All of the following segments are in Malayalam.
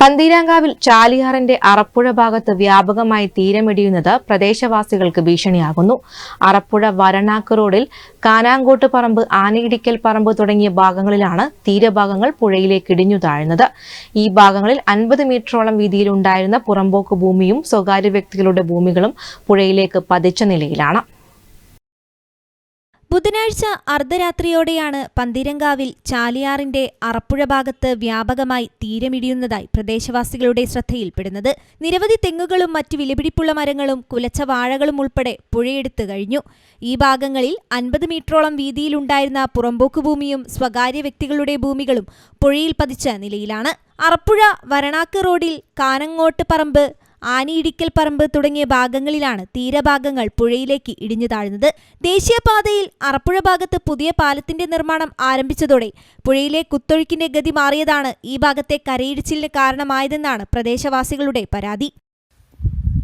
പന്തീരാങ്കാവിൽ ചാലിയാറിന്റെ അറപ്പുഴ ഭാഗത്ത് വ്യാപകമായി തീരമിടിയുന്നത് പ്രദേശവാസികൾക്ക് ഭീഷണിയാകുന്നു. അറപ്പുഴ വരണാക്ക് റോഡിൽ കാനാങ്കോട്ട് പറമ്പ് ആനയിടിക്കൽ പറമ്പ് തുടങ്ങിയ ഭാഗങ്ങളിലാണ് തീരഭാഗങ്ങൾ പുഴയിലേക്ക് ഇടിഞ്ഞു താഴ്ന്നത്. ഈ ഭാഗങ്ങളിൽ അൻപത് മീറ്ററോളം വീതിയിലുണ്ടായിരുന്ന പുറമ്പോക്ക് ഭൂമിയും സ്വകാര്യ വ്യക്തികളുടെ ഭൂമികളും പുഴയിലേക്ക് പതിച്ച നിലയിലാണ്. ബുധനാഴ്ച അർദ്ധരാത്രിയോടെയാണ് പന്തിരങ്കാവിൽ ചാലിയാറിന്റെ അറപ്പുഴ ഭാഗത്ത് വ്യാപകമായി തീരമിടിയുന്നതായി പ്രദേശവാസികളുടെ ശ്രദ്ധയിൽപ്പെടുന്നത്. നിരവധി തെങ്ങുകളും മറ്റ് വിലപിടിപ്പുള്ള മരങ്ങളും കുലച്ച വാഴകളും ഉൾപ്പെടെ പുഴയെടുത്തു കഴിഞ്ഞു. ഈ ഭാഗങ്ങളിൽ അൻപത് മീറ്ററോളം വീതിയിലുണ്ടായിരുന്ന പുറമ്പോക്ക് ഭൂമിയും സ്വകാര്യ വ്യക്തികളുടെ ഭൂമികളും പുഴയിൽ പതിച്ച നിലയിലാണ്. അറപ്പുഴ വരണാക്ക് റോഡിൽ കാനങ്ങോട്ട് പറമ്പ് ആനിയിടിക്കൽ പറമ്പ് തുടങ്ങിയ ഭാഗങ്ങളിലാണ് തീരഭാഗങ്ങൾ പുഴയിലേക്ക് ഇടിഞ്ഞു താഴ്ന്നത്. ദേശീയപാതയിൽ അറപ്പുഴ ഭാഗത്ത് പുതിയ പാലത്തിന്റെ നിർമ്മാണം ആരംഭിച്ചതോടെ പുഴയിലെ കുത്തൊഴുക്കിന്റെ ഗതി മാറിയതാണ് ഈ ഭാഗത്തെ കരയിടിച്ചിലിന് കാരണമായതെന്നാണ് പ്രദേശവാസികളുടെ പരാതി.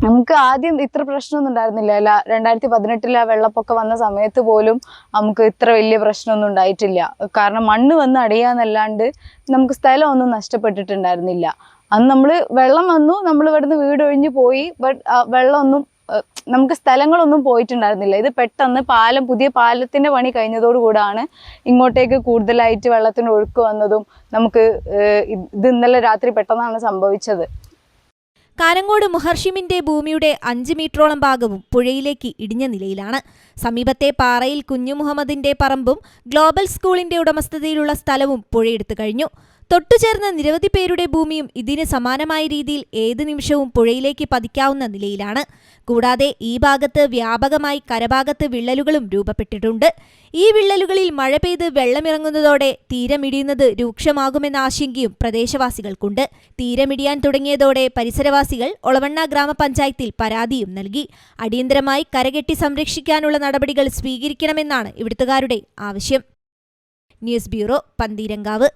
നമുക്ക് ആദ്യം ഇത്ര പ്രശ്നമൊന്നും ഉണ്ടായിരുന്നില്ല. അല്ല രണ്ടായിരത്തി പതിനെട്ടിൽ ആ വെള്ളപ്പൊക്കം വന്ന സമയത്ത് പോലും നമുക്ക് ഇത്ര വലിയ പ്രശ്നമൊന്നും ഉണ്ടായിട്ടില്ല. കാരണം മണ്ണ് വന്ന് അടിയാന്നല്ലാണ്ട് നമുക്ക് സ്ഥലമൊന്നും നഷ്ടപ്പെട്ടിട്ടുണ്ടായിരുന്നില്ല. അന്ന് നമ്മൾ വെള്ളം വന്നു നമ്മൾ ഇവിടുന്ന് വീട് ഒഴിഞ്ഞു പോയി ബട്ട് വെള്ളമൊന്നും നമുക്ക് സ്ഥലങ്ങളൊന്നും പോയിട്ടുണ്ടായിരുന്നില്ല. ഇത് പെട്ടെന്ന് പാലം പുതിയ പാലത്തിന്റെ പണി കഴിഞ്ഞതോടുകൂടാണ് ഇങ്ങോട്ടേക്ക് കൂടുതലായിട്ട് വെള്ളത്തിന് ഒഴുക്ക് വന്നതും നമുക്ക് ഇത് ഇന്നലെ രാത്രി പെട്ടെന്നാണ് സംഭവിച്ചത്. കാരങ്ങോട് മുഹർഷിമിന്റെ ഭൂമിയുടെ അഞ്ച് മീറ്ററോളം ഭാഗവും പുഴയിലേക്ക് ഇടിഞ്ഞ നിലയിലാണ്. സമീപത്തെ പാറയിൽ കുഞ്ഞു മുഹമ്മദിന്റെ പറമ്പും ഗ്ലോബൽ സ്കൂളിന്റെ ഉടമസ്ഥതയിലുള്ള സ്ഥലവും പുഴയെടുത്തു കഴിഞ്ഞു. തൊട്ടുചേർന്ന നിരവധി പേരുടെ ഭൂമിയും ഇതിന് സമാനമായ രീതിയിൽ ഏത് നിമിഷവും പുഴയിലേക്ക് പതിക്കാവുന്ന നിലയിലാണ്. കൂടാതെ ഈ ഭാഗത്ത് വ്യാപകമായി കരഭാഗത്ത് വിള്ളലുകളും രൂപപ്പെട്ടിട്ടുണ്ട്. ഈ വിള്ളലുകളിൽ മഴ പെയ്ത് വെള്ളമിറങ്ങുന്നതോടെ തീരമിടിയുന്നത് രൂക്ഷമാകുമെന്ന ആശങ്കയും പ്രദേശവാസികൾക്കുണ്ട്. തീരമിടിയാൻ തുടങ്ങിയതോടെ പരിസരവാസികൾ ഒളവണ്ണ ഗ്രാമപഞ്ചായത്തിൽ പരാതിയും നൽകി. അടിയന്തരമായി കരകെട്ടി സംരക്ഷിക്കാനുള്ള നടപടികൾ സ്വീകരിക്കണമെന്നാണ് ഇവിടുത്തുകാരുടെ ആവശ്യം. News bureau Pantheerankavu.